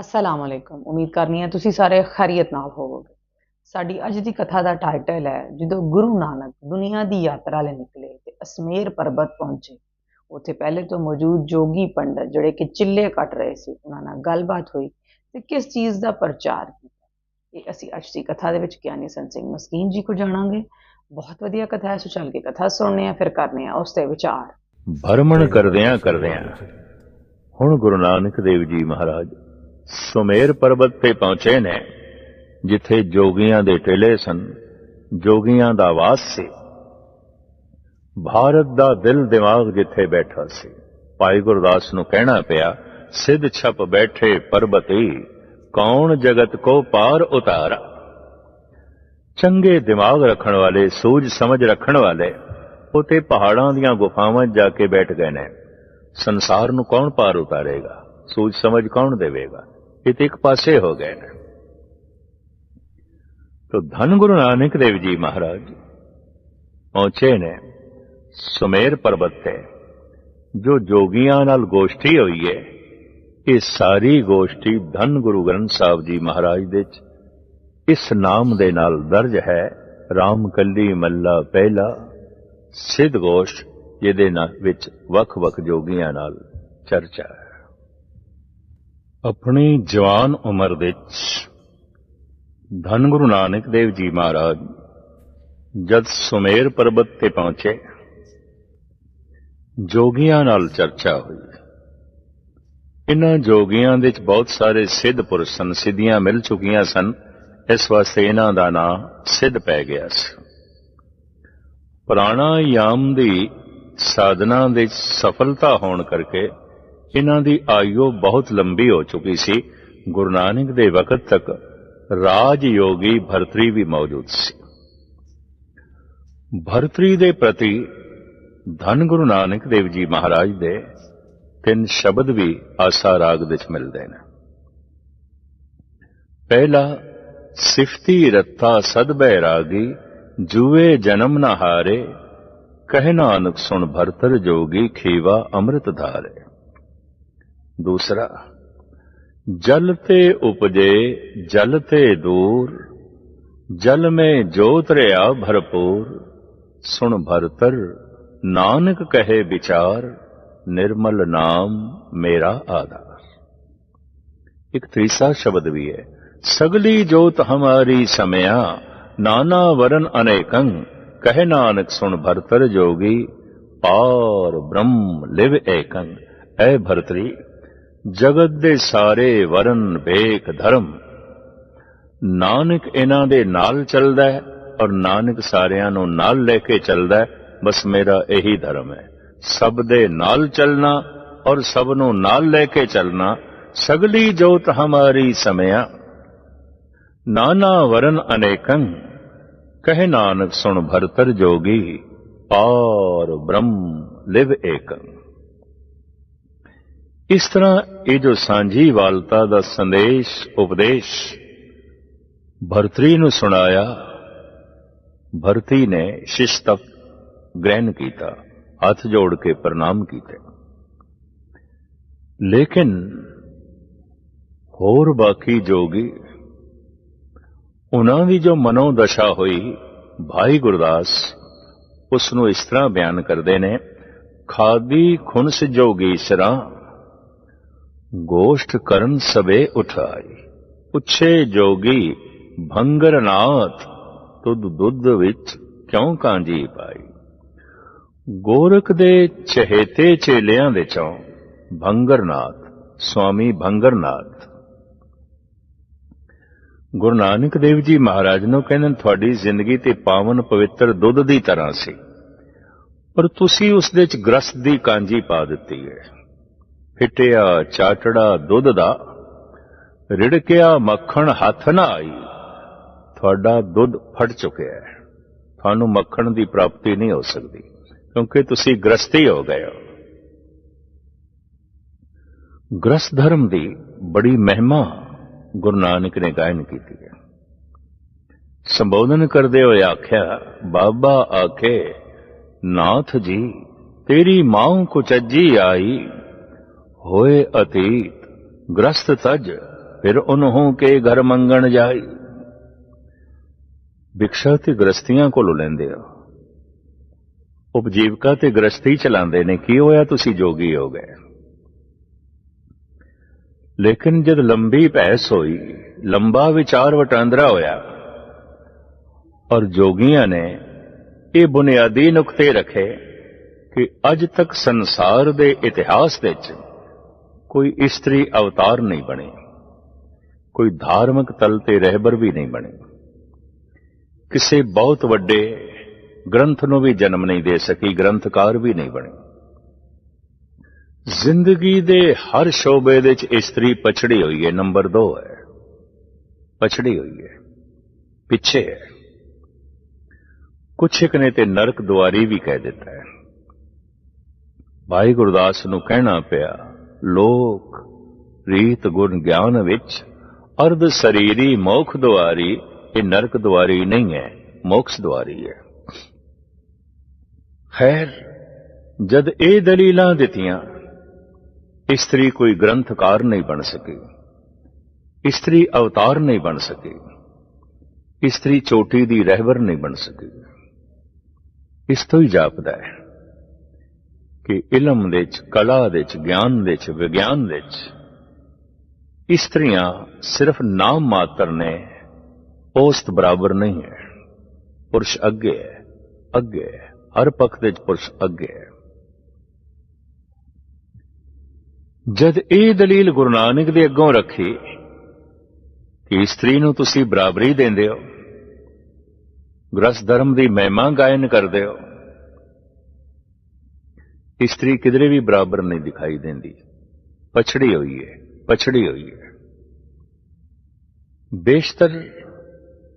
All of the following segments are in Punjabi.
ਅਸਲਾਮ ਅਲੈਕੁਮ ਉਮੀਦ ਕਰਨੀ ਹੈ ਤੁਸੀਂ ਸਾਰੇ ਖੈਰੀਅਤ ਨਾਲ ਹੋਵੋਗੇ। ਸਾਡੀ ਅੱਜ ਦੀ ਕਥਾ ਦਾ ਟਾਈਟਲ ਹੈ, ਜਦੋਂ ਗੁਰੂ ਨਾਨਕ ਦੁਨੀਆ ਦੀ ਯਾਤਰਾ ਲਈ ਨਿਕਲੇ ਤੇ ਅਸਮੇਰ ਪਰਬਤ ਪਹੁੰਚੇ। ਉੱਥੇ ਪਹਿਲੇ ਤੋਂ ਮੌਜੂਦ ਜੋਗੀ ਪੰਡਤ ਜਿਹੜੇ ਕਿ ਚਿੱਲੇ ਕੱਟ ਰਹੇ ਸੀ, ਉਹਨਾਂ ਨਾਲ ਗੱਲਬਾਤ ਹੋਈ ਤੇ ਕਿਸ ਚੀਜ਼ ਦਾ ਪ੍ਰਚਾਰ ਕੀਤਾ। ਇਹ ਅਸੀਂ ਅੱਜ ਦੀ ਕਥਾ ਦੇ ਵਿੱਚ ਗਿਆਨੀ ਸੰਤ ਸਿੰਘ ਮਸਕੀਨ ਜੀ ਕੋ ਜਾਣਾਂਗੇ। ਬਹੁਤ ਵਧੀਆ ਕਥਾ ਹੈ ਸੋ ਚੱਲ ਕੇ ਕਥਾ ਸੁਣਨੇ ਆ ਫਿਰ ਕਰਨੇ ਆ ਉਸ ਤੇ ਵਿਚਾਰ। ਭਰਮਣ ਕਰਦਿਆਂ ਕਰਦਿਆਂ ਹੁਣ ਗੁਰੂ ਨਾਨਕ ਦੇਵ ਜੀ ਮਹਾਰਾਜ ਸੁਮੇਰ ਪਰਬਤ ਤੇ ਪਹੁੰਚੇ ਨੇ, ਜਿੱਥੇ ਜੋਗੀਆਂ ਦੇ ਟੇਲੇ ਸਨ, ਜੋਗੀਆਂ ਦਾ ਵਾਸ ਸੀ। ਭਾਰਤ ਦਾ ਦਿਲ ਦਿਮਾਗ ਜਿੱਥੇ ਬੈਠਾ ਸੀ, ਭਾਈ ਗੁਰਦਾਸ ਨੂੰ ਕਹਿਣਾ ਪਿਆ, ਸਿੱਧ ਛਪ ਬੈਠੇ ਪਰਬਤੀ, ਕੌਣ ਜਗਤ ਕੋ ਪਾਰ ਉਤਾਰਾ? ਚੰਗੇ ਦਿਮਾਗ ਰੱਖਣ ਵਾਲੇ, ਸੂਝ ਸਮਝ ਰੱਖਣ ਵਾਲੇ ਉਤੇ ਪਹਾੜਾਂ ਦੀਆਂ ਗੁਫਾਵਾਂ ਜਾ ਕੇ ਬੈਠ ਗਏ ਨੇ। ਸੰਸਾਰ ਨੂੰ ਕੌਣ ਪਾਰ ਉਤਾਰੇਗਾ? ਸੂਝ ਸਮਝ ਕੌਣ ਦੇਵੇਗਾ? ਇਹ ਤੇ ਇੱਕ ਪਾਸੇ ਹੋ ਗਏ ਨੇ। ਤੋ ਧੰਨ ਗੁਰੂ ਨਾਨਕ ਦੇਵ ਜੀ ਮਹਾਰਾਜ, ਪਹੁੰਚੇ ਨੇ ਸੁਮੇਰ ਪਰਬਤ ਤੇ। ਜੋ ਜੋਗੀਆਂ ਨਾਲ ਗੋਸ਼ਟੀ ਹੋਈ ਹੈ ਇਹ ਸਾਰੀ ਗੋਸ਼ਟੀ ਧੰਨ ਗੁਰੂ ਗ੍ਰੰਥ ਸਾਹਿਬ ਜੀ ਮਹਾਰਾਜ ਦੇ ਚ ਇਸ ਨਾਮ ਦੇ ਨਾਲ ਦਰਜ ਹੈ। ਰਾਮ ਕੱਲੀ ਮੱਲਾ ਪਹਿਲਾ, ਸਿੱਧ ਗੋਸ਼ਟ ਜਿਹਦੇ ਨਾਲ ਵਿੱਚ ਵੱਖ-ਵੱਖ ਜੋਗੀਆਂ ਨਾਲ ਚਰਚਾ ਹੈ। ਆਪਣੀ ਜਵਾਨ ਉਮਰ ਵਿੱਚ ਧੰਨ ਗੁਰੂ ਨਾਨਕ ਦੇਵ ਜੀ ਮਹਾਰਾਜ, ਜਦ ਸੁਮੇਰ ਪਰਬਤ ਤੇ ਪਹੁੰਚੇ, ਜੋਗੀਆਂ ਨਾਲ ਚਰਚਾ ਹੋਈ। ਇਹਨਾਂ ਜੋਗੀਆਂ ਦੇ ਵਿੱਚ ਬਹੁਤ ਸਾਰੇ ਸਿੱਧ ਪੁਰਸ਼ ਸਨ, ਸਿੱਧੀਆਂ ਮਿਲ ਚੁੱਕੀਆਂ ਸਨ, ਇਸ ਵਾਸਤੇ ਇਹਨਾਂ ਦਾ ਨਾਮ ਸਿੱਧ ਪੈ ਗਿਆ ਸੀ। ਪ੍ਰਾਣਾਯਾਮ ਦੀ ਸਾਧਨਾ ਦੇ ਸਫਲਤਾ ਹੋਣ ਕਰਕੇ ਇਹਨਾਂ ਦੀ ਆਯੂ ਬਹੁਤ ਲੰਬੀ ਹੋ ਚੁੱਕੀ ਸੀ। ਗੁਰੂ ਨਾਨਕ ਦੇ ਵਕਤ ਤੱਕ ਰਾਜ ਯੋਗੀ ਭਰਤਰੀ ਵੀ ਮੌਜੂਦ ਸੀ। ਭਰਤਰੀ ਦੇ ਪ੍ਰਤੀ ਧੰਨ ਗੁਰੂ ਨਾਨਕ ਦੇਵ ਜੀ ਮਹਾਰਾਜ ਦੇ ਤਿੰਨ ਸ਼ਬਦ ਵੀ ਆਸਾ ਰਾਗ ਵਿੱਚ ਮਿਲਦੇ ਨੇ। ਪਹਿਲਾ, ਸਿਫਤੀ ਰੱਤਾ ਸਦ ਬੈਰਾਗੀ, ਜੂਏ ਜਨਮ ਨਾ ਹਾਰੇ, ਕਹਿ ਨਾਨਕ ਸੁਣ ਭਰਤਰ ਜੋਗੀ ਖੀਵਾ ਅੰਮ੍ਰਿਤ ਧਾਰੇ। ਦੂਸਰਾ, ਜਲ ਤੇ ਉਪਜੇ, ਜਲ ਤੇ ਦੂਰ, ਜਲ ਮੈਂ ਜੋਤ ਰਿਆ ਭਰਪੂਰ, ਸੁਣ ਭਰਤਰ, ਨਾਨਕ ਕਹੇ ਵਿਚਾਰ, ਨਿਰਮਲ ਨਾਮ ਮੇਰਾ ਆਧਾਰ। ਇੱਕ ਤੀਸਰਾ ਸ਼ਬਦ ਵੀ ਹੈ, ਸਗਲੀ ਜੋਤ ਹਮਾਰੀ ਸਮਿਆ, ਨਾਨਾ ਵਰਨ ਅਨੇਕੰ, ਕਹਿ ਨਾਨਕ ਸੁਣ ਭਰਤਰ ਜੋਗੀ, ਪਾਰ ਬ੍ਰਹਮ ਲਿਵ ਏਕੰ, ਐ ਭਰਤਰੀ ਜਗਤ ਦੇ ਸਾਰੇ ਵਰਨ ਵੇਖ, ਧਰਮ। ਨਾਨਕ ਇਹਨਾਂ ਦੇ ਨਾਲ ਚੱਲਦਾ ਹੈ ਔਰ ਨਾਨਕ ਸਾਰਿਆਂ ਨੂੰ ਨਾਲ ਲੈ ਕੇ ਚੱਲਦਾ ਹੈ। ਬਸ ਮੇਰਾ ਇਹੀ ਧਰਮ ਹੈ। ਸਭ ਦੇ ਨਾਲ ਚੱਲਣਾ ਔਰ ਸਭ ਨੂੰ ਨਾਲ ਲੈ ਕੇ ਚੱਲਣਾ, ਸਗਲੀ ਜੋਤ ਹਮਾਰੀ ਸਮਿਆ। ਨਾਨਾ ਵਰਨ ਅਨੇਕੰ, ਕਹੇ ਨਾਨਕ ਸੁਣ ਭਰਤਰ ਜੋਗੀ। ਪਾਰ ਬ੍ਰਹਮ ਲਿਵ ਏਕੰ। ਇਸ ਤਰ੍ਹਾਂ ਇਹ ਜੋ ਸਾਂਝੀ ਵਾਲਤਾ ਦਾ ਸੰਦੇਸ਼, ਉਪਦੇਸ਼ ਭਰਤਰੀ ਨੂੰ ਸੁਣਾਇਆ, ਭਰਤੀ ਨੇ ਸ਼ਿਸ਼ਤਕ ਗ੍ਰਹਿਣ ਕੀਤਾ, ਹੱਥ ਜੋੜ ਕੇ ਪ੍ਰਣਾਮ ਕੀਤੇ। ਲੇਕਿਨ ਹੋਰ ਬਾਕੀ ਜੋਗੀ, ਉਹਨਾਂ ਦੀ ਜੋ ਮਨੋ ਦਸ਼ਾ ਹੋਈ, ਭਾਈ ਗੁਰਦਾਸ ਉਸ ਨੂੰ ਇਸ ਤਰ੍ਹਾਂ ਬਿਆਨ ਕਰਦੇ ਨੇ, ਖਾਦੀ ਖੁਨਸ ਜੋਗੀ ਸਰਾਂ ਗੋਸ਼ਟ ਕਰਨ ਸਵੇ ਉਠਾਈ। ਪੁੱਛੇ ਜੋਗੀ, ਭੰਗਰਨਾਥ, ਤੁਧ ਦੁੱਧ ਵਿੱਚ ਕਿਉਂ ਕਾਂਜੀ ਪਾਈ? ਗੋਰਖ ਦੇ ਚਹੇਤੇ ਚੇਲਿਆਂ ਦੇ ਚੋਂ, ਭੰਗਰਨਾਥ, ਸਵਾਮੀ ਭੰਗਰਨਾਥ। ਗੁਰੂ ਨਾਨਕ ਦੇਵ ਜੀ ਮਹਾਰਾਜ ਨੂੰ ਕਹਿੰਦੇ ਤੁਹਾਡੀ ਜ਼ਿੰਦਗੀ ਤੇ ਪਾਵਨ ਪਵਿੱਤਰ ਦੁੱਧ ਦੀ ਤਰ੍ਹਾਂ ਸੀ, ਪਰ ਤੁਸੀਂ ਉਸ ਦੇ ਚ ਗ੍ਰਸਤ ਦੀ ਕਾਂਜੀ ਪਾ ਦਿੱਤੀ ਹੈ। ਫਿਟਿਆ ਚਾਟੜਾ ਦੁੱਧ ਦਾ ਰਿੜਕਿਆ ਮੱਖਣ ਹੱਥ ਨਾ ਆਈ ਤੁਹਾਡਾ ਦੁੱਧ ਫਟ ਚੁੱਕਿਆ ਹੈ ਤੁਹਾਨੂੰ ਮੱਖਣ ਦੀ ਪ੍ਰਾਪਤੀ ਨਹੀਂ ਹੋ ਸਕਦੀ ਕਿਉਂਕਿ ਤੁਸੀਂ ਗ੍ਰਸਤੀ ਹੋ ਗਏ ਹੋ ਗ੍ਰਸਤ ਧਰਮ ਦੀ ਬੜੀ ਮਹਿਮਾ ਗੁਰੂ ਨਾਨਕ ਨੇ ਗਾਇਨ ਕੀਤੀ ਹੈ ਸੰਬੋਧਨ ਕਰਦੇ ਹੋਏ ਆਖਿਆ ਬਾਬਾ ਆਖੇ ਨਾਥ ਜੀ ਤੇਰੀ ਮਾਂ ਕੁਚੱਜੀ ਆਈ ਹੋਏ ਅਤੀਤ, ਗ੍ਰਸਤ ਤਜ, ਫਿਰ ਉਹਨੂੰ ਕੇ ਘਰ ਮੰਗਣ ਜਾਈ। ਵਿਕਸ਼ਾ ਤੇ ਗ੍ਰਸਤੀਆਂ ਕੋਲੋਂ ਲੈਂਦੇ ਹੋ। ਉਪਜੀਵਕਾ ਤੇ ਗ੍ਰਸਤੀ ਚਲਾਉਂਦੇ ਨੇ, ਕੀ ਹੋਇਆ ਤੁਸੀਂ ਜੋਗੀ ਹੋ ਗਏ? ਲੇਕਿਨ ਜਦ ਲੰਬੀ ਬਹਿਸ ਹੋਈ, ਲੰਬਾ ਵਿਚਾਰ ਵਟਾਂਦਰਾ ਹੋਇਆ, ਔਰ ਜੋਗੀਆਂ ਨੇ ਇਹ ਬੁਨਿਆਦੀ ਨੁਕਤੇ ਰੱਖੇ ਕਿ ਅੱਜ ਤੱਕ ਸੰਸਾਰ ਦੇ ਇਤਿਹਾਸ ਵਿੱਚ ਕੋਈ ਇਸਤਰੀ ਅਵਤਾਰ ਨਹੀਂ ਬਣੇ। ਕੋਈ ਧਾਰਮਿਕ ਤਲ ਤੇ ਰਹਿਬਰ ਵੀ ਨਹੀਂ ਬਣੇ। ਕਿਸੇ ਬਹੁਤ ਵੱਡੇ ਗ੍ਰੰਥ ਨੂੰ ਵੀ ਜਨਮ ਨਹੀਂ ਦੇ ਸਕੀ, ਗ੍ਰੰਥਕਾਰ ਵੀ ਨਹੀਂ ਬਣੇ। ਜ਼ਿੰਦਗੀ ਦੇ ਹਰ ਸ਼ੋਬੇ ਦੇ ਵਿੱਚ ਇਸਤਰੀ ਪਛੜੀ ਹੋਈ ਹੈ। ਨੰਬਰ 2 ਹੈ। ਪਛੜੀ ਹੋਈ ਹੈ। ਪਿੱਛੇ ਹੈ। ਕੁਛ ਇੱਕ ਨੇ ਤੇ ਨਰਕ ਦੁਆਰੀ ਵੀ ਕਹਿ ਦਿੱਤਾ ਹੈ। ਭਾਈ ਗੁਰਦਾਸ ਨੂੰ ਕਹਿਣਾ ਪਿਆ ਲੋਕ ਰੀਤ ਗੁਣ ਗਿਆਨ ਵਿੱਚ, ਅਰਧ ਸਰੀਰੀ ਮੋਖ ਦੁਆਰੀ, ਇਹ ਨਰਕ ਦੁਆਰੀ ਨਹੀਂ ਹੈ, ਮੋਕਸ ਦੁਆਰੀ ਹੈ। ਖੈਰ, ਜਦ ਇਹ ਦਲੀਲਾਂ ਦਿੱਤੀਆਂ, ਇਸਤਰੀ ਕੋਈ ਗ੍ਰੰਥਕਾਰ ਨਹੀਂ ਬਣ ਸਕੀ। ਇਸਤਰੀ ਅਵਤਾਰ ਨਹੀਂ ਬਣ ਸਕੀ। ਇਸਤਰੀ ਚੋਟੀ ਦੀ ਰਹਿਬਰ ਨਹੀਂ ਬਣ ਸਕੀ। ਇਸ ਤੋਂ ਹੀ ਜਾਪਦਾ ਹੈ। ਕਿ ਇਲਮ ਦੇ ਵਿੱਚ, ਕਲਾ ਦੇ ਵਿੱਚ, ਗਿਆਨ ਦੇ ਵਿੱਚ, ਵਿਗਿਆਨ ਦੇ ਵਿੱਚ ਇਸਤਰੀਆਂ ਸਿਰਫ ਨਾਮ ਮਾਤਰ ਨੇ, ਔਸਤ ਬਰਾਬਰ ਨਹੀਂ ਹੈ। ਪੁਰਸ਼ ਅੱਗੇ ਹੈ ਅੱਗੇ ਹੈ, ਹਰ ਪੱਖ ਦੇ ਵਿੱਚ ਪੁਰਸ਼ ਅੱਗੇ ਹੈ। ਜਦ ਇਹ ਦਲੀਲ ਗੁਰੂ ਨਾਨਕ ਦੇ ਅੱਗੋਂ ਰੱਖੀ ਕਿ ਇਸਤਰੀ ਨੂੰ ਤੁਸੀਂ ਬਰਾਬਰੀ ਦਿੰਦੇ ਹੋ ਗ੍ਰਸ ਧਰਮ ਦੀ ਮਹਿਮਾ ਗਾਇਨ ਕਰਦੇ ਹੋ ਇਸਤਰੀ ਕਿਧਰੇ ਵੀ ਬਰਾਬਰ ਨਹੀਂ ਦਿਖਾਈ ਦਿੰਦੀ। ਪਛੜੀ ਹੋਈ ਹੈ ਪਛੜੀ ਹੋਈ ਹੈ ਬੇਸ਼ਤਰ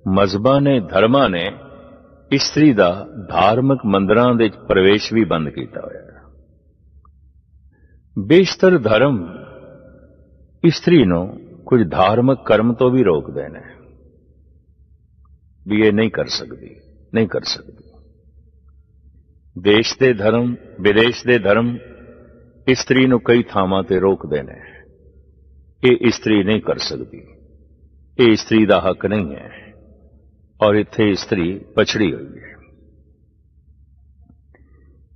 ਮਜ਼ਬਾਂ ਨੇ, ਧਰਮਾਂ ਨੇ ਇਸਤਰੀ ਦਾ ਧਾਰਮਿਕ ਮੰਦਰਾਂ ਦੇ ਪ੍ਰਵੇਸ਼ ਵੀ ਬੰਦ ਕੀਤਾ ਹੋਇਆ ਹੈ। ਬੇਸ਼ਤਰ ਧਰਮ ਇਸਤਰੀ ਨੂੰ ਕੁਝ ਧਾਰਮਿਕ ਕਰਮ ਤੋਂ ਵੀ ਰੋਕਦੇ ਨੇ। ਵੀ ਇਹ ਨਹੀਂ ਕਰ ਸਕਦੀ, ਨਹੀਂ ਕਰ ਸਕਦੀ। ਦੇਸ਼ ਦੇ ਧਰਮ, ਵਿਦੇਸ਼ ਦੇ ਧਰਮ ਇਸਤਰੀ ਨੂੰ ਕਈ ਥਾਵਾਂ ਤੇ ਰੋਕਦੇ ਨੇ। ਇਹ ਇਸਤਰੀ ਨਹੀਂ ਕਰ ਸਕਦੀ। ਇਹ ਇਸਤਰੀ ਦਾ ਹੱਕ ਨਹੀਂ ਹੈ। ਔਰ ਇੱਥੇ ਇਸਤਰੀ ਪਛੜੀ ਹੋਈ ਹੈ।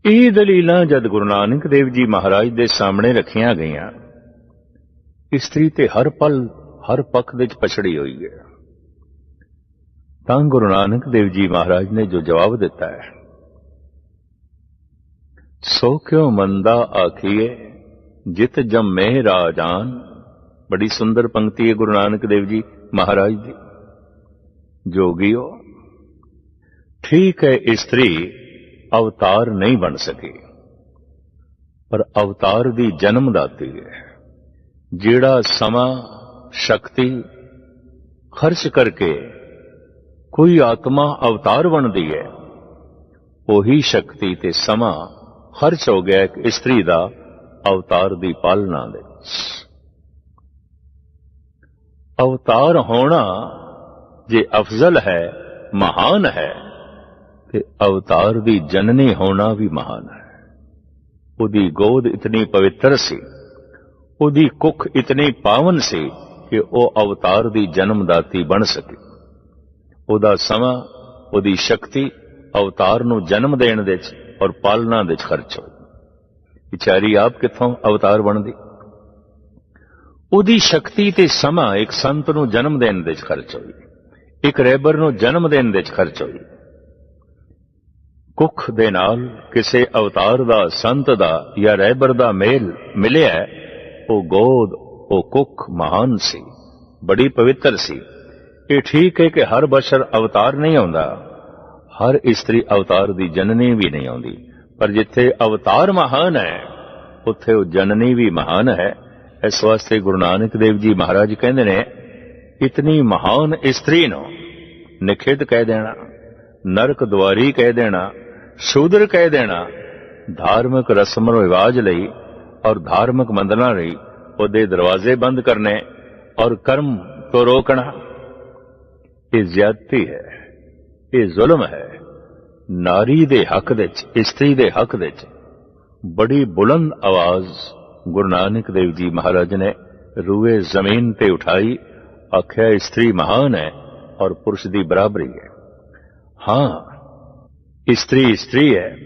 ਇਹ ਦਲੀਲਾਂ ਜਦ ਗੁਰੂ ਨਾਨਕ ਦੇਵ ਜੀ ਮਹਾਰਾਜ ਦੇ ਸਾਹਮਣੇ ਰੱਖੀਆਂ ਗਈਆਂ, ਇਸਤਰੀ ਤੇ ਹਰ ਪਲ, ਹਰ ਪੱਖ ਵਿੱਚ ਪਛੜੀ ਹੋਈ ਹੈ। ਤਾਂ ਗੁਰੂ ਨਾਨਕ ਦੇਵ ਜੀ ਮਹਾਰਾਜ ਨੇ ਜੋ ਜਵਾਬ ਦਿੱਤਾ ਹੈ ਸੋ ਕਿਉ ਮੰਦਾ ਆਖੀਏ ਜਿਤ ਜੰਮੇ ਰਾਜਾਨ ਬੜੀ ਸੁੰਦਰ ਪੰਕਤੀ ਹੈ ਗੁਰੂ ਨਾਨਕ ਦੇਵ ਜੀ ਮਹਾਰਾਜ ਦੀ। ਜੋਗੀਓ, ਠੀਕ ਹੈ ਇਸਤਰੀ ਅਵਤਾਰ ਨਹੀਂ ਬਣ ਸਕੀ। ਪਰ ਅਵਤਾਰ ਦੀ ਜਨਮ ਦਾਤੀ ਹੈ। ਜਿਹੜਾ ਸਮਾਂ, ਸ਼ਕਤੀ, ਖਰਚ ਕਰਕੇ ਕੋਈ ਆਤਮਾ ਅਵਤਾਰ ਬਣਦੀ ਹੈ, ਉਹੀ ਸ਼ਕਤੀ ਤੇ ਸਮਾਂ ਖਰਚ ਹੋ ਗਿਆ ਇੱਕ ਇਸਤਰੀ ਦਾ ਅਵਤਾਰ ਦੀ ਪਾਲਣਾ ਦੇ ਅਵਤਾਰ ਹੋਣਾ ਜੇ ਅਫਜ਼ਲ ਹੈ, ਮਹਾਨ ਹੈ, ਤੇ ਅਵਤਾਰ ਦੀ ਜਨਨੀ ਹੋਣਾ ਵੀ ਮਹਾਨ ਹੈ। ਉਹਦੀ ਗੋਦ ਇਤਨੀ ਪਵਿੱਤਰ ਸੀ, ਉਹਦੀ ਕੁੱਖ ਇਤਨੀ ਪਾਵਨ ਸੀ ਕਿ ਉਹ ਅਵਤਾਰ ਦੀ ਜਨਮਦਾਤੀ ਬਣ ਸਕੇ। ਉਹਦਾ ਸਮਾਂ, ਉਹਦੀ ਸ਼ਕਤੀ ਅਵਤਾਰ ਨੂੰ ਜਨਮ ਦੇਣ ਦੇ ਵਿੱਚ ਔਰ ਪਾਲਣਾ ਦੇ ਖਰਚ ਹੋਈ ਵਿਚਾਰੀ ਆਪ ਕਿੱਥੋਂ ਅਵਤਾਰ ਬਣਦੀ? ਉਹਦੀ ਸ਼ਕਤੀ ਤੇ ਸਮਾਂ ਇੱਕ ਸੰਤ ਨੂੰ ਜਨਮ ਦੇਣ ਦੇ ਵਿੱਚ ਖਰਚ ਹੋਈ। ਇੱਕ ਰਹਿਬਰ ਨੂੰ ਜਨਮ ਦੇਣ ਦੇ ਵਿੱਚ ਖਰਚ ਹੋਈ। ਕੁੱਖ ਦੇ ਨਾਲ ਕਿਸੇ ਅਵਤਾਰ ਦਾ, ਸੰਤ ਦਾ ਜਾਂ ਰੈਬਰ ਦਾ ਮੇਲ ਮਿਲਿਆ ਉਹ ਗੋਦ, ਉਹ ਕੁੱਖ ਮਹਾਨ ਸੀ, ਬੜੀ ਪਵਿੱਤਰ ਸੀ। ਇਹ ਠੀਕ ਹੈ ਕਿ ਹਰ ਬਸ਼ਰ ਅਵਤਾਰ ਨਹੀਂ ਆਉਂਦਾ। ਹਰ ਇਸਤਰੀ ਅਵਤਾਰ ਦੀ ਜਨਨੀ ਵੀ ਨਹੀਂ ਆਉਂਦੀ। ਪਰ ਜਿੱਥੇ ਅਵਤਾਰ ਮਹਾਨ ਹੈ, ਉੱਥੇ ਉਹ ਜਨਨੀ ਵੀ ਮਹਾਨ ਹੈ। ਇਸ ਵਾਸਤੇ ਗੁਰੂ ਨਾਨਕ ਦੇਵ ਜੀ ਮਹਾਰਾਜ ਕਹਿੰਦੇ ਨੇ, ਇਤਨੀ ਮਹਾਨ ਇਸਤਰੀ ਨੂੰ ਨਿਖਿਤ ਕਹਿ ਦੇਣਾ, ਨਰਕ ਦੁਆਰੀ ਕਹਿ ਦੇਣਾ, ਸ਼ੂਦਰ ਕਹਿ ਦੇਣਾ, ਧਾਰਮਿਕ ਰਸਮ ਰਿਵਾਜ ਲਈ ਔਰ ਧਾਰਮਿਕ ਮੰਦਲਾਂ ਲਈ ਉਹਦੇ ਦਰਵਾਜ਼ੇ ਬੰਦ ਕਰਨੇ ਔਰ ਕਰਮ ਤੋਂ ਰੋਕਣਾ, ਇਹ ਜ਼ਿਆਦਤੀ ਹੈ। ਇਹ ਜ਼ੁਲਮ ਹੈ। ਨਾਰੀ ਦੇ ਹੱਕ ਵਿੱਚ, ਇਸਤਰੀ ਦੇ ਹੱਕ ਵਿੱਚ ਬੜੀ ਬੁਲੰਦ ਆਵਾਜ਼ ਗੁਰੂ ਨਾਨਕ ਦੇਵ ਜੀ ਮਹਾਰਾਜ ਨੇ ਰੂਏ ਜ਼ਮੀਨ ਤੇ ਉਠਾਈ, ਆਖਿਆ, ਇਸਤਰੀ ਮਹਾਨ ਹੈ ਔਰ ਪੁਰਸ਼ ਦੀ ਬਰਾਬਰੀ ਹੈ। ਹਾਂ, ਇਸਤਰੀ ਇਸਤਰੀ ਹੈ,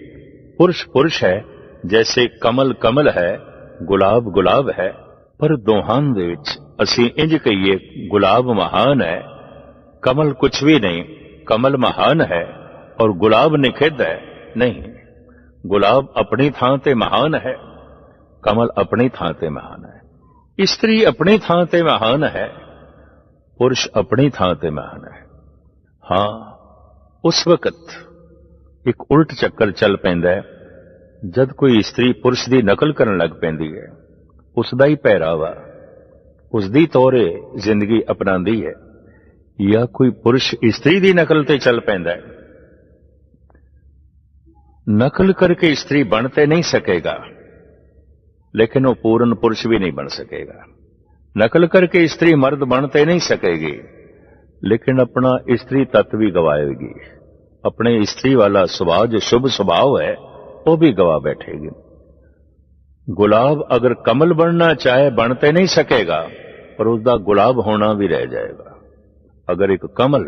ਪੁਰਸ਼ ਪੁਰਸ਼ ਹੈ, ਜੈਸੇ ਕਮਲ ਕਮਲ ਹੈ, ਗੁਲਾਬ ਗੁਲਾਬ ਹੈ, ਪਰ ਦੋਹਾਂ ਦੇ ਵਿੱਚ ਅਸੀਂ ਇੰਜ ਕਹੀਏ ਗੁਲਾਬ ਮਹਾਨ ਹੈ, ਕਮਲ ਕੁਝ ਵੀ ਨਹੀਂ ਕਮਲ ਮਹਾਨ ਹੈ ਔਰ ਗੁਲਾਬ ਨਿਖਿੱਧ ਹੈ। ਨਹੀਂ, ਗੁਲਾਬ ਆਪਣੀ ਥਾਂ ਤੇ ਮਹਾਨ ਹੈ। ਕਮਲ ਆਪਣੀ ਥਾਂ ਤੇ ਮਹਾਨ ਹੈ। ਇਸਤਰੀ ਆਪਣੀ ਥਾਂ ਤੇ ਮਹਾਨ ਹੈ। ਪੁਰਸ਼ ਆਪਣੀ ਥਾਂ ਤੇ ਮਹਾਨ ਹੈ। ਹਾਂ, ਉਸ ਵਕਤ ਇੱਕ ਉਲਟ ਚੱਕਰ ਚੱਲ ਪੈਂਦਾ ਹੈ। ਜਦ ਕੋਈ ਇਸਤਰੀ ਪੁਰਸ਼ ਦੀ ਨਕਲ ਕਰਨ ਲੱਗ ਪੈਂਦੀ ਹੈ ਉਸ ਦਾ ਹੀ ਪਹਿਰਾਵਾ ਉਸ ਦੀ ਤੌਰੇ ਜ਼ਿੰਦਗੀ ਅਪਣਾਉਂਦੀ ਹੈ। ਜਾਂ ਕੋਈ ਪੁਰਸ਼ ਇਸਤਰੀ ਦੀ ਨਕਲ ਤੇ ਚੱਲ ਪੈਂਦਾ ਹੈ। ਨਕਲ ਕਰਕੇ ਇਸਤਰੀ ਬਣ ਤੇ ਨਹੀਂ ਸਕੇਗਾ, ਲੇਕਿਨ ਉਹ ਪੂਰਨ ਪੁਰਸ਼ ਵੀ ਨਹੀਂ ਬਣ ਸਕੇਗਾ। ਨਕਲ ਕਰਕੇ ਇਸਤਰੀ ਮਰਦ ਬਣ ਤੇ ਨਹੀਂ ਸਕੇਗੀ, ਲੇਕਿਨ ਆਪਣਾ ਇਸਤਰੀ ਤੱਤ ਵੀ ਗਵਾਏਗੀ। ਆਪਣੇ ਇਸਤਰੀ ਵਾਲਾ ਸੁਭਾਅ ਜੋ ਸ਼ੁਭ ਸੁਭਾਅ ਹੈ, ਉਹ ਵੀ ਗਵਾ ਬੈਠੇਗੀ। ਗੁਲਾਬ ਅਗਰ ਕਮਲ ਬਣਨਾ ਚਾਹੇ ਬਣ ਤੇ ਨਹੀਂ ਸਕੇਗਾ, ਪਰ ਉਸ ਦਾ ਗੁਲਾਬ ਹੋਣਾ ਵੀ ਰਹਿ ਜਾਏਗਾ। ਅਗਰ ਇੱਕ ਕਮਲ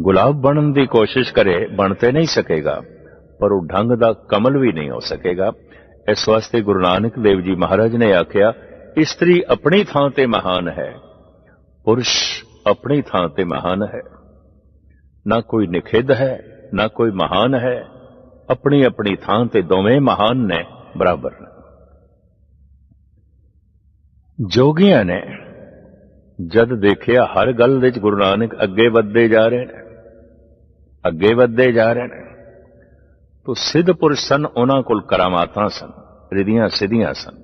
ਗੁਲਾਬ ਬਣਨ ਦੀ ਕੋਸ਼ਿਸ਼ ਕਰੇ, ਬਣ ਤੇ ਨਹੀਂ ਸਕੇਗਾ, ਪਰ ਉਹ ਢੰਗ ਦਾ ਕਮਲ ਵੀ ਨਹੀਂ ਹੋ ਸਕੇਗਾ। ਇਸ ਵਾਸਤੇ ਗੁਰੂ ਨਾਨਕ ਦੇਵ ਜੀ ਮਹਾਰਾਜ ਨੇ ਆਖਿਆ, ਇਸਤਰੀ ਆਪਣੀ ਥਾਂ ਤੇ ਮਹਾਨ ਹੈ, ਪੁਰਸ਼ ਆਪਣੀ ਥਾਂ ਤੇ ਮਹਾਨ ਹੈ। ਨਾ ਕੋਈ ਨਿਖੇਧ ਹੈ, ਨਾ ਕੋਈ ਮਹਾਨ ਹੈ, ਆਪਣੀ ਆਪਣੀ ਥਾਂ ਤੇ ਦੋਵੇਂ ਮਹਾਨ ਨੇ, ਬਰਾਬਰ ਜੋਗੀਆਂ ਨੇ ਜਦ ਦੇਖਿਆ ਹਰ ਗੱਲ ਵਿੱਚ ਗੁਰੂ ਨਾਨਕ ਅੱਗੇ ਵੱਧਦੇ ਜਾ ਰਹੇ ਨੇ, ਅੱਗੇ ਵੱਧਦੇ ਜਾ ਰਹੇ ਨੇ, ਤੋ ਸਿੱਧ ਪੁਰਸ਼ ਸਨ, ਉਹਨਾਂ ਕੋਲ ਕਰਾਮਾਤਾਂ ਸਨ, ਰਿਧੀਆਂ ਸਿੱਧੀਆਂ ਸਨ।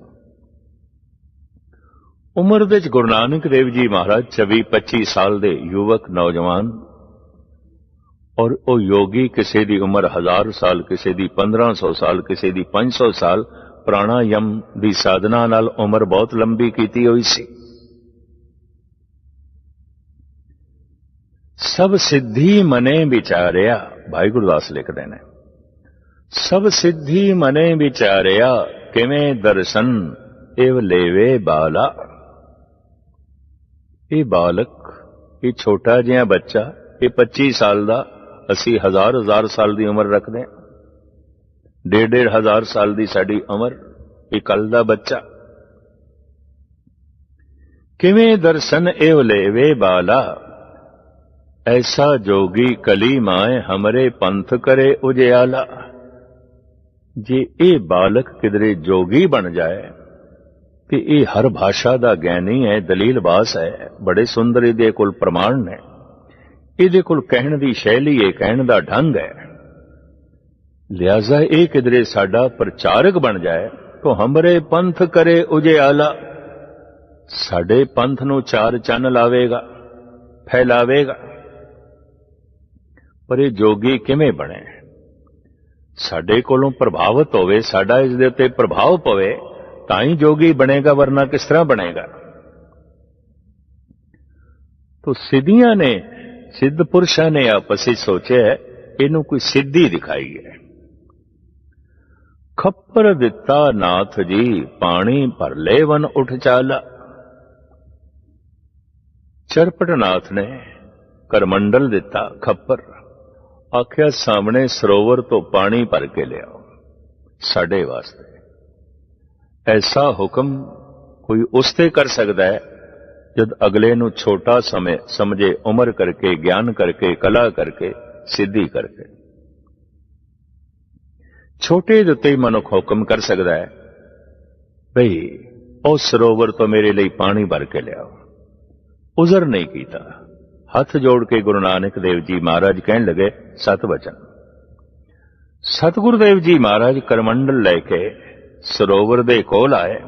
ਉਮਰ ਵਿੱਚ ਗੁਰੂ ਨਾਨਕ ਦੇਵ ਜੀ ਮਹਾਰਾਜ 24 25 ਸਾਲ ਦੇ ਯੁਵਕ ਨੌਜਵਾਨ ਔਰ ਉਹ ਯੋਗੀ ਕਿਸੇ ਦੀ ਉਮਰ 1000 ਸਾਲ, ਕਿਸੇ ਦੀ 1500 ਸਾਲ, ਕਿਸੇ ਦੀ 500 ਸਾਲ, ਪ੍ਰਾਣਾਯਮ ਦੀ ਸਾਧਨਾ ਨਾਲ ਉਮਰ ਬਹੁਤ ਲੰਬੀ ਕੀਤੀ ਹੋਈ ਸੀ। ਸਭ ਸਿੱਧੀ ਮਨੇ ਵਿਚਾਰਿਆ ਭਾਈ ਗੁਰਦਾਸ ਲਿਖਦੇ ਨੇ। ਸਭ ਸਿੱਧੀ ਮਨੇ ਵਿਚਾਰਿਆ, ਕਿਵੇਂ ਦਰਸ਼ਨ ਇਵ ਲੇਵੇ ਬਾਲਾ। ਇਹ ਬਾਲਕ, ਇਹ ਛੋਟਾ ਜਿਹਾ ਬੱਚਾ, ਇਹ 25 ਸਾਲ ਦਾ, ਅਸੀਂ ਹਜ਼ਾਰ ਹਜ਼ਾਰ ਸਾਲ ਦੀ ਉਮਰ ਰੱਖਦੇ ਹਾਂ। ਡੇਢ ਡੇਢ ਹਜ਼ਾਰ ਸਾਲ ਦੀ ਸਾਡੀ ਉਮਰ, ਇਹ ਕੱਲ ਦਾ ਬੱਚਾ। ਕਿਵੇਂ ਦਰਸ਼ਨ ਇਹ ਲੇਵੇ ਬਾਲਾ ਐਸਾ ਜੋਗੀ ਕਲੀ ਮਾਏ ਹਮਰੇ ਪੰਥ ਕਰੇ ਉਜਿਆਲਾ ਜੇ ਇਹ ਬਾਲਕ ਕਿਦਰੇ ਜੋਗੀ ਬਣ ਜਾਏ ਤੇ ਇਹ ਹਰ ਭਾਸ਼ਾ ਦਾ ਗਿਆਨੀ ਹੈ ਦਲੀਲਬਾਸ ਹੈ ਬੜੇ ਸੁੰਦਰ ਇਹਦੇ ਕੋਲ ਪ੍ਰਮਾਣ ਨੇ ਇਹਦੇ ਕੋਲ ਕਹਿਣ ਦੀ ਸ਼ੈਲੀ ਹੈ ਕਹਿਣ ਦਾ ਢੰਗ ਹੈ ਲਿਆਜ਼ਾ ਇਹ ਕਿਦਰੇ ਸਾਡਾ ਪ੍ਰਚਾਰਕ ਬਣ ਜਾਏ ਤਾਂ ਹਮਰੇ ਪੰਥ ਕਰੇ ਉਜਿਆਲਾ ਸਾਡੇ ਪੰਥ ਨੂੰ ਚਾਰ ਚੰਨ ਲਾਵੇਗਾ ਫੈਲਾਵੇਗਾ ਪਰ ਇਹ ਜੋਗੀ ਕਿਵੇਂ ਬਣੇ? ਸਾਡੇ ਕੋਲੋਂ ਪ੍ਰਭਾਵਿਤ ਹੋਵੇ, ਸਾਡਾ ਇਸ ਦੇ ਉੱਤੇ ਪ੍ਰਭਾਵ ਪਵੇ, ਤਾਂ ਹੀ ਜੋਗੀ ਬਣੇਗਾ, ਵਰਨਾ ਕਿਸ ਤਰ੍ਹਾਂ ਬਣੇਗਾ? ਤੋ ਸਿੱਧੀਆਂ ਨੇ, ਸਿੱਧ ਪੁਰਸ਼ਾਂ ਨੇ ਆਪਸ ਵਿੱਚ ਸੋਚਿਆ, ਇਹਨੂੰ ਕੋਈ ਸਿੱਧੀ ਦਿਖਾਈ ਹੈ। ਖੱਪਰ ਦਿੱਤਾ ਨਾਥ ਜੀ, ਪਾਣੀ ਭਰ ਲੈ ਵਨ ਉਠ ਚਾਲਾ। ਚਰਪਟਨਾਥ ਨੇ ਕਰਮੰਡਲ ਦਿੱਤਾ ਖੱਪਰ। ਆਖਿਆ, ਸਾਹਮਣੇ ਸਰੋਵਰ ਤੋਂ ਪਾਣੀ ਭਰ ਕੇ ਲਿਆਓ। ਸਾਡੇ ਵਾਸਤੇ। ਐਸਾ ਹੁਕਮ ਕੋਈ ਉਸ ਤੇ ਕਰ ਸਕਦਾ ਹੈ, ਜਦ ਅਗਲੇ ਨੂੰ ਛੋਟਾ ਸਮੇਂ ਸਮਝੇ, ਉਮਰ ਕਰਕੇ, ਗਿਆਨ ਕਰਕੇ, ਕਲਾ ਕਰਕੇ, ਸਿੱਧੀ ਕਰਕੇ। ਛੋਟੇ ਦੇ ਉੱਤੇ ਮਨੁੱਖ ਹੁਕਮ ਕਰ ਸਕਦਾ ਹੈ, ਭਈ, ਉਹ ਸਰੋਵਰ ਤੋਂ ਮੇਰੇ ਲਈ ਪਾਣੀ ਭਰ ਕੇ ਲਿਆਓ। ਉਜ਼ਰ ਨਹੀਂ ਕੀਤਾ। ਹੱਥ ਜੋੜ ਕੇ ਗੁਰੂ ਨਾਨਕ ਦੇਵ ਜੀ ਮਹਾਰਾਜ ਕਹਿਣ ਲੱਗੇ ਸਤ ਵਚਨ ਸਤਿਗੁਰੂ ਦੇਵ ਜੀ ਮਹਾਰਾਜ ਕਰਮੰਡਲ ਲੈ ਕੇ ਸਰੋਵਰ ਦੇ ਕੋਲ ਆਏ।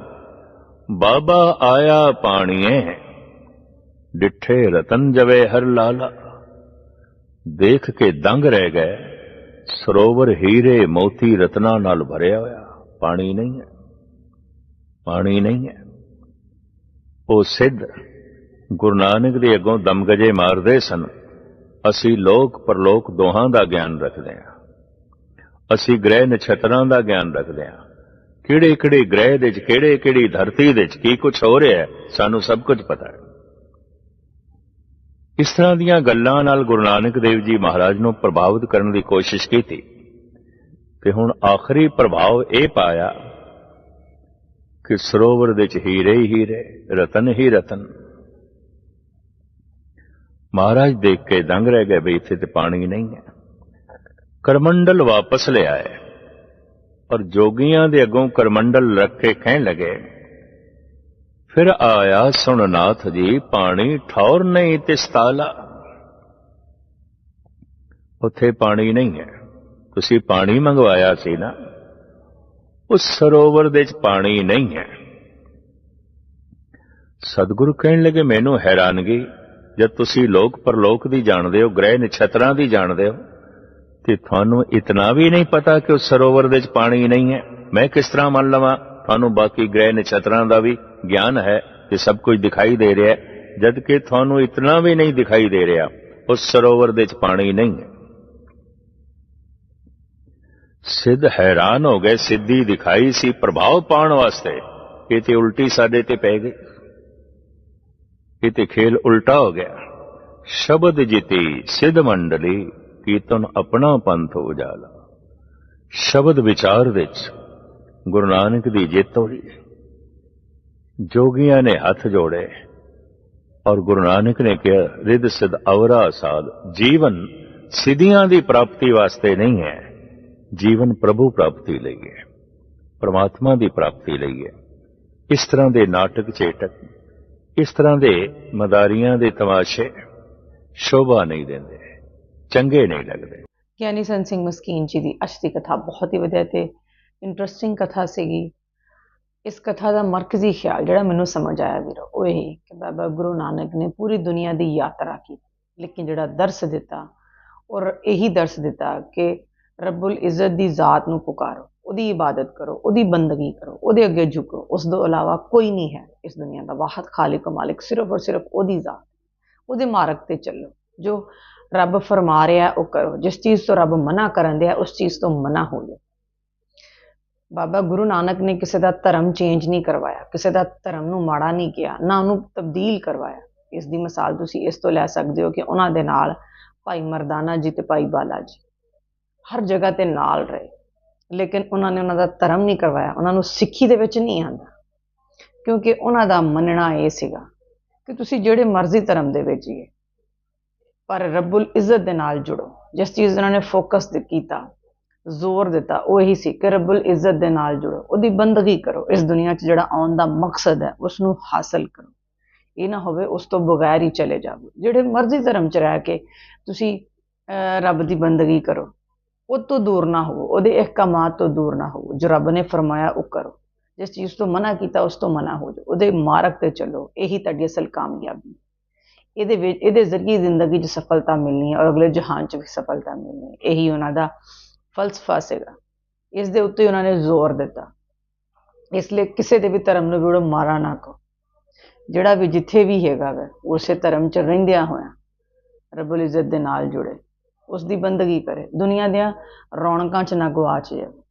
ਬਾਬਾ ਆਇਆ ਪਾਣੀਏ, ਡਿੱਠੇ ਰਤਨ ਜਵੇ ਹਰ ਲਾਲਾ। ਦੇਖ ਕੇ ਦੰਗ ਰਹਿ ਗਏ, ਸਰੋਵਰ ਹੀਰੇ ਮੋਤੀ ਰਤਨਾ ਨਾਲ ਭਰਿਆ ਹੋਇਆ। ਪਾਣੀ ਨਹੀਂ ਹੈ, ਪਾਣੀ ਨਹੀਂ ਹੈ। ਉਹ ਸਿੱਧ ਗੁਰੂ ਨਾਨਕ ਦੇ ਅੱਗੋਂ ਦਮਗਜੇ ਮਾਰਦੇ ਸਨ। ਅਸੀਂ ਲੋਕ ਪਰਲੋਕ ਦੋਹਾਂ ਦਾ ਗਿਆਨ ਰੱਖਦੇ ਹਾਂ। ਅਸੀਂ ਗ੍ਰਹਿ ਨਛਤਰਾਂ ਦਾ ਗਿਆਨ ਰੱਖਦੇ ਹਾਂ। ਕਿਹੜੇ ਕਿਹੜੇ ਗ੍ਰਹਿ ਦੇ ਵਿੱਚ ਕਿਹੜੇ ਕਿਹੜੀ ਧਰਤੀ ਦੇ ਵਿੱਚ ਕੀ ਕੁਝ ਹੋ ਰਿਹਾ ਹੈ, ਸਾਨੂੰ ਸਭ ਕੁਝ ਪਤਾ ਹੈ। ਇਸ ਤਰ੍ਹਾਂ ਦੀਆਂ ਗੱਲਾਂ ਨਾਲ ਗੁਰੂ ਨਾਨਕ ਦੇਵ ਜੀ ਮਹਾਰਾਜ ਨੂੰ ਪ੍ਰਭਾਵਿਤ ਕਰਨ ਦੀ ਕੋਸ਼ਿਸ਼ ਕੀਤੀ। ਤੇ ਹੁਣ ਆਖਰੀ ਪ੍ਰਭਾਵ ਇਹ ਪਾਇਆ ਕਿ ਸਰੋਵਰ ਦੇ ਚ ਹੀਰੇ ਹੀ ਹੀਰੇ ਰਤਨ ਹੀ ਰਤਨ। ਮਹਾਰਾਜ ਦੇਖ ਕੇ ਦੰਗ ਰਹਿ ਗਏ ਵੀ ਇੱਥੇ ਤੇ ਪਾਣੀ ਨਹੀਂ ਹੈ। ਕਰਮੰਡਲ ਵਾਪਸ ਲਿਆਏ ਔਰ ਜੋਗੀਆਂ ਦੇ ਅੱਗੋਂ ਕਰਮੰਡਲ ਰੱਖ ਕੇ ਕਹਿਣ ਲੱਗੇ, ਫਿਰ ਆਇਆ ਸੁਣਨਾਥ ਜੀ, ਪਾਣੀ ਠੌਰ ਨਹੀਂ ਤੇ ਸਤਾਲਾ। ਉੱਥੇ ਪਾਣੀ ਨਹੀਂ ਹੈ। ਤੁਸੀਂ ਪਾਣੀ ਮੰਗਵਾਇਆ ਸੀ ਨਾ? ਉਸ ਸਰੋਵਰ ਦੇ ਵਿੱਚ ਪਾਣੀ ਨਹੀਂ ਹੈ। ਸਤਿਗੁਰੂ ਕਹਿਣ ਲੱਗੇ, ਮੈਨੂੰ ਹੈਰਾਨਗੀ। ਜਦ ਤੁਸੀਂ ਲੋਕ ਪਰਲੋਕ ਦੀ ਜਾਣਦੇ ਹੋ, ਗ੍ਰਹਿ ਨਛਤਰਾਂ ਦੀ ਜਾਣਦੇ ਹੋ, ਤੇ ਤੁਹਾਨੂੰ ਇਤਨਾ ਵੀ ਨਹੀਂ ਪਤਾ ਕਿ ਉਸ ਸਰੋਵਰ ਦੇ ਵਿੱਚ ਪਾਣੀ ਨਹੀਂ ਹੈ। ਮੈਂ ਕਿਸ ਤਰ੍ਹਾਂ ਮੰਨ ਲਵਾਂ? ਤੁਹਾਨੂੰ ਬਾਕੀ ਗ੍ਰਹਿ ਨਛਤਰਾਂ ਦਾ ਵੀ ਗਿਆਨ ਹੈ ਕਿ ਸਭ ਕੁਝ ਦਿਖਾਈ ਦੇ ਰਿਹਾ ਹੈ। ਜਦ ਕਿ ਤੁਹਾਨੂੰ ਇਤਨਾ ਵੀ ਨਹੀਂ ਦਿਖਾਈ ਦੇ ਰਿਹਾ ਉਸ ਸਰੋਵਰ ਦੇ ਵਿੱਚ ਪਾਣੀ ਨਹੀਂ ਹੈ। ਸਿੱਧ ਹੈਰਾਨ ਹੋ ਗਏ, ਸਿੱਧੀ ਦਿਖਾਈ ਸੀ ਪ੍ਰਭਾਵ ਪਾਉਣ ਵਾਸਤੇ। ਇਹ ਤੇ ਉਲਟੀ ਸਾਡੇ ਤੇ ਪੈ ਗਈ। ਇਹ ਤੇ ਖੇਲ ਉਲਟਾ ਹੋ ਗਿਆ। ਸ਼ਬਦ ਜਿਤੀ ਸਿੱਧ ਮੰਡਲੀ, ਕੀਰਤਨ ਆਪਣਾ ਪੰਥ ਉਜਾਲਾ। ਸ਼ਬਦ ਵਿਚਾਰ ਵਿੱਚ ਗੁਰੂ ਨਾਨਕ ਦੀ ਜਿੱਤ ਹੋਈ। ਜੋਗੀਆਂ ਨੇ ਹੱਥ ਜੋੜੇ ਔਰ ਗੁਰੂ ਨਾਨਕ ਨੇ ਕਿਹਾ, ਰਿੱਧ ਸਿਧ ਅਵਰਾ ਸਾਧ, ਜੀਵਨ ਸਿੱਧੀਆਂ ਦੀ ਪ੍ਰਾਪਤੀ ਵਾਸਤੇ ਨਹੀਂ ਹੈ, ਜੀਵਨ ਪ੍ਰਭੂ ਪ੍ਰਾਪਤੀ ਲਈ ਹੈ, ਪ੍ਰਮਾਤਮਾ ਦੀ ਪ੍ਰਾਪਤੀ ਲਈ ਹੈ। ਇਸ ਤਰ੍ਹਾਂ ਦੇ ਨਾਟਕ ਚੇਟਕ ਇਸ ਤਰ੍ਹਾਂ ਦੇ ਮਦਾਰੀਆਂ ਦੇ ਤਮਾਸ਼ੇ ਸ਼ੋਭਾ ਨਹੀਂ ਦਿੰਦੇ, ਚੰਗੇ ਨਹੀਂ ਲੱਗਦੇ। ਗਿਆਨੀ ਸੰਤ ਸਿੰਘ ਮਸਕੀਨ ਜੀ ਦੀ ਅੱਜ ਦੀ ਕਥਾ ਬਹੁਤ ਹੀ ਵਧੀਆ ਤੇ ਇੰਟਰਸਟਿੰਗ ਕਥਾ ਸੀਗੀ। ਇਸ ਕਥਾ ਦਾ ਮਰਕਜ਼ੀ ਖਿਆਲ ਜਿਹੜਾ ਮੈਨੂੰ ਸਮਝ ਆਇਆ ਵੀਰੋ, ਉਹ ਇਹ ਕਿ ਬਾਬਾ ਗੁਰੂ ਨਾਨਕ ਨੇ ਪੂਰੀ ਦੁਨੀਆ ਦੀ ਯਾਤਰਾ ਕੀਤੀ, ਲੇਕਿਨ ਜਿਹੜਾ ਦਰਸ ਦਿੱਤਾ ਔਰ ਇਹੀ ਦਰਸ ਦਿੱਤਾ ਕਿ ਰੱਬੁਲ ਇੱਜ਼ਤ ਦੀ ਜ਼ਾਤ ਨੂੰ ਪੁਕਾਰੋ। ਉਹਦੀ ਇਬਾਦਤ ਕਰੋ, ਉਹਦੀ ਬੰਦਗੀ ਕਰੋ, ਉਹਦੇ ਅੱਗੇ ਝੁਕੋ। ਉਸ ਤੋਂ ਇਲਾਵਾ ਕੋਈ ਨਹੀਂ ਹੈ ਇਸ ਦੁਨੀਆ ਦਾ ਵਾਹਦ, ਖਾਲਿਕ ਮਾਲਿਕ ਸਿਰਫ ਔਰ ਸਿਰਫ ਉਹਦੀ ਜ਼ਾਤ। ਉਹਦੇ ਮਾਰਗ ਤੇ ਚੱਲੋ। ਜੋ ਰੱਬ ਫਰਮਾ ਰਿਹਾ, ਉਹ ਕਰੋ, ਜਿਸ ਚੀਜ਼ ਤੋਂ ਰੱਬ ਮਨਾ ਕਰਨ ਦਿਆ, ਉਸ ਚੀਜ਼ ਤੋਂ ਮਨਾ ਹੋ ਜਾਓ ਬਾਬਾ ਗੁਰੂ ਨਾਨਕ ਨੇ ਕਿਸੇ ਦਾ ਧਰਮ ਚੇਂਜ ਨਹੀਂ ਕਰਵਾਇਆ, ਕਿਸੇ ਦਾ ਧਰਮ ਨੂੰ ਮਾੜਾ ਨਹੀਂ ਕਿਹਾ, ਨਾ ਉਹਨੂੰ ਤਬਦੀਲ ਕਰਵਾਇਆ। ਇਸ ਦੀ ਮਿਸਾਲ ਤੁਸੀਂ ਇਸ ਤੋਂ ਲੈ ਸਕਦੇ ਹੋ ਕਿ ਉਹਨਾਂ ਦੇ ਨਾਲ ਭਾਈ ਮਰਦਾਨਾ ਜੀ ਤੇ ਭਾਈ ਬਾਲਾ ਜੀ। ਹਰ ਜਗ੍ਹਾ ਤੇ ਨਾਲ ਰਹੇ। ਲੇਕਿਨ ਉਹਨਾਂ ਨੇ ਉਹਨਾਂ ਦਾ ਧਰਮ ਨਹੀਂ ਕਰਵਾਇਆ, ਉਹਨਾਂ ਨੂੰ ਸਿੱਖੀ ਦੇ ਵਿੱਚ ਨਹੀਂ ਆਂਦਾ ਕਿਉਂਕਿ ਉਹਨਾਂ ਦਾ ਮੰਨਣਾ ਇਹ ਸੀਗਾ ਕਿ ਤੁਸੀਂ ਜਿਹੜੇ ਮਰਜ਼ੀ ਧਰਮ ਦੇ ਵਿੱਚ ਜੀਏ ਪਰ ਰੱਬੁਲ ਇੱਜ਼ਤ ਦੇ ਨਾਲ ਜੁੜੋ। ਜਿਸ ਚੀਜ਼ ਉਹਨਾਂ ਨੇ ਫੋਕਸ ਕੀਤਾ, ਜ਼ੋਰ ਦਿੱਤਾ, ਉਹ ਇਹੀ ਸੀ ਕਿ ਰੱਬੁਲ ਇੱਜ਼ਤ ਦੇ ਨਾਲ ਜੁੜੋ, ਉਹਦੀ ਬੰਦਗੀ ਕਰੋ। ਇਸ ਦੁਨੀਆ 'ਚ ਜਿਹੜਾ ਆਉਣ ਦਾ ਮਕਸਦ ਹੈ ਉਸ ਨੂੰ ਹਾਸਲ ਕਰੋ। ਇਹ ਨਾ ਹੋਵੇ ਉਸ ਤੋਂ ਬਗੈਰ ਹੀ ਚਲੇ ਜਾਵੋ। ਜਿਹੜੇ ਮਰਜ਼ੀ ਧਰਮ 'ਚ ਰਹਿ ਕੇ ਤੁਸੀਂ ਰੱਬ ਦੀ ਬੰਦਗੀ ਕਰੋ। ਉਹ ਤੋਂ ਦੂਰ ਨਾ ਹੋਵੋ, ਉਹਦੇ ਅਹਿਕਾਮਾਤ ਤੋਂ ਦੂਰ ਨਾ ਹੋਵੋ। ਜੋ ਰੱਬ ਨੇ ਫਰਮਾਇਆ, ਉਹ ਕਰੋ। ਜਿਸ ਚੀਜ਼ ਤੋਂ ਮਨਾ ਕੀਤਾ, ਉਸ ਤੋਂ ਮਨਾ ਹੋ ਜਾਓ। ਉਹਦੇ ਮਾਰਗ ਤੇ ਚੱਲੋ। ਇਹੀ ਤੁਹਾਡੀ ਅਸਲ ਕਾਮਯਾਬੀ ਇਹਦੇ ਵਿੱਚ, ਇਹਦੇ ਜ਼ਰੀਏ ਜ਼ਿੰਦਗੀ 'ਚ ਸਫਲਤਾ ਮਿਲਣੀ ਹੈ ਔਰ ਅਗਲੇ ਜਹਾਨ 'ਚ ਵੀ ਸਫਲਤਾ ਮਿਲਣੀ ਹੈ। ਇਹੀ ਉਹਨਾਂ ਦਾ ਫਲਸਫਾ ਸੀਗਾ। ਇਸ ਦੇ ਉੱਤੇ ਉਹਨਾਂ ਨੇ ਜ਼ੋਰ ਦਿੱਤਾ। ਇਸ ਲਈ ਕਿਸੇ ਦੇ ਵੀ ਧਰਮ ਨੂੰ ਵੀੜੋ ਮਾਰਾ ਨਾ ਕੋ ਜਿਹੜਾ ਵੀ ਜਿੱਥੇ ਵੀ ਹੈਗਾ ਵਾ, ਉਸੇ ਧਰਮ 'ਚ ਰਹਿੰਦਿਆਂ ਹੋਇਆ ਰੱਬੁਲ ਇੱਜ਼ਤ ਦੇ ਨਾਲ ਜੁੜੇ। ਉਸ ਦੀ ਬੰਦਗੀ ਕਰੇ। ਦੁਨੀਆ ਦੀਆਂ ਰੌਣਕਾਂ 'ਚ ਨਾ ਗਵਾਚ ਜਾਵੇ।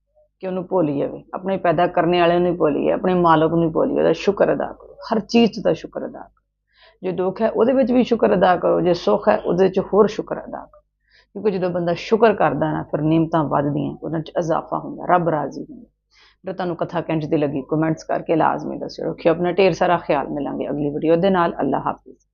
ਕਿ ਉਹਨੂੰ ਭੁੱਲ ਜਾਵੇ। ਆਪਣੇ ਪੈਦਾ ਕਰਨੇ ਵਾਲੇ ਨੂੰ ਭੁੱਲ ਜਾਵੇ। ਆਪਣੇ ਮਾਲਕ ਨੂੰ ਭੁੱਲ ਜਾਵੇ। ਉਹਦਾ ਸ਼ੁਕਰ ਅਦਾ ਕਰੋ। ਹਰ ਚੀਜ਼ 'ਚ ਦਾ ਸ਼ੁਕਰ ਅਦਾ ਕਰੋ। ਜੇ ਦੁੱਖ ਹੈ, ਉਹਦੇ ਵਿੱਚ ਵੀ ਸ਼ੁਕਰ ਅਦਾ ਕਰੋ। ਜੇ ਸੁੱਖ ਹੈ, ਉਹਦੇ 'ਚ ਹੋਰ ਸ਼ੁਕਰ ਅਦਾ ਕਰੋ। ਕਿਉਂਕਿ ਜਦੋਂ ਬੰਦਾ ਸ਼ੁਕਰ ਕਰਦਾ ਨਾ, ਫਿਰ ਨਿਮਤਾਂ ਵੱਧਦੀਆਂ ਉਹਨਾਂ 'ਚ ਇਜ਼ਾਫਾ ਹੁੰਦਾ। ਰੱਬ ਰਾਜ਼ੀ ਹੁੰਦਾ। ਜੇ ਤੁਹਾਨੂੰ ਕਥਾ ਕਿੰਜ ਦੀ ਲੱਗੀ ਕਮੈਂਟਸ ਕਰਕੇ ਲਾਜ਼ਮੀ ਦੱਸਿਓ। ਰੱਖਿਓ ਆਪਣਾ ਢੇਰ ਸਾਰਾ ਖਿਆਲ। ਮਿਲਾਂਗੇ ਅਗਲੀ ਵੀਡੀਓ ਦੇ ਨਾਲ। ਅੱਲਾ ਹਾਫਿਜ਼।